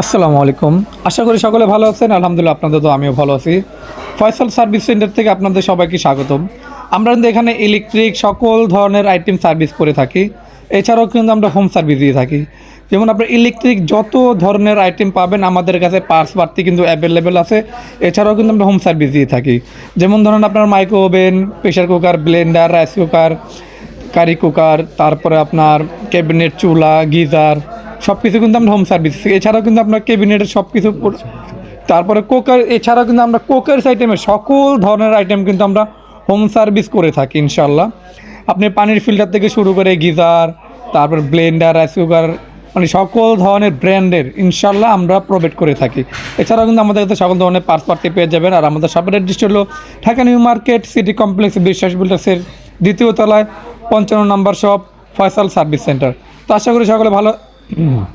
আসসালামু আলাইকুম। আশা করি সকলে ভালো আছেন। আলহামদুলিল্লাহ আপনাদের তো আমিও ভালো আছি। ফয়সাল সার্ভিস সেন্টার থেকে আপনাদের সবাইকে স্বাগতম। আমরা কিন্তু এখানে ইলেকট্রিক সকল ধরনের আইটেম সার্ভিস করে থাকি। এছাড়াও কিন্তু আমরা হোম সার্ভিস দিয়ে থাকি। যেমন আপনার ইলেকট্রিক যত ধরনের আইটেম পাবেন, আমাদের কাছে পার্স বাড়তি কিন্তু অ্যাভেলেবেল আছে। এছাড়াও কিন্তু আমরা হোম সার্ভিস দিয়ে থাকি। যেমন ধরুন আপনার micro oven pressure cooker blender rice cooker curry cooker তারপরে আপনার ক্যাবিনেট চুলা, গিজার সব কিছু কিন্তু আমরা হোম সার্ভিস এছাড়াও কিন্তু আপনার ক্যাবিনেটের সব কিছু তারপরে কোকার এছাড়াও কিন্তু আমরা কোকার্স আইটেমের সকল ধরনের আইটেম কিন্তু আমরা হোম সার্ভিস করে থাকি ইনশাল্লাহ আপনি পানির ফিল্টার থেকে শুরু করে গিজার, তারপর ব্লেন্ডার রাইস কুকার মানে সকল ধরনের ব্র্যান্ডের ইনশাল্লাহ আমরা প্রোভাইড করে থাকি। এছাড়াও কিন্তু আমাদের কাছে সকল ধরনের পার্স পার্টি পেয়ে যাবেন। আর আমাদের শপের অ্যাড্রেস হলো Dhaka new market city complex বিশ্বাস বিল্ডার্সের দ্বিতীয় তলায় পঞ্চান্ন নম্বর শপ ফয়সাল সার্ভিস সেন্টার তো আশা করি সকলে ভালো 嗯。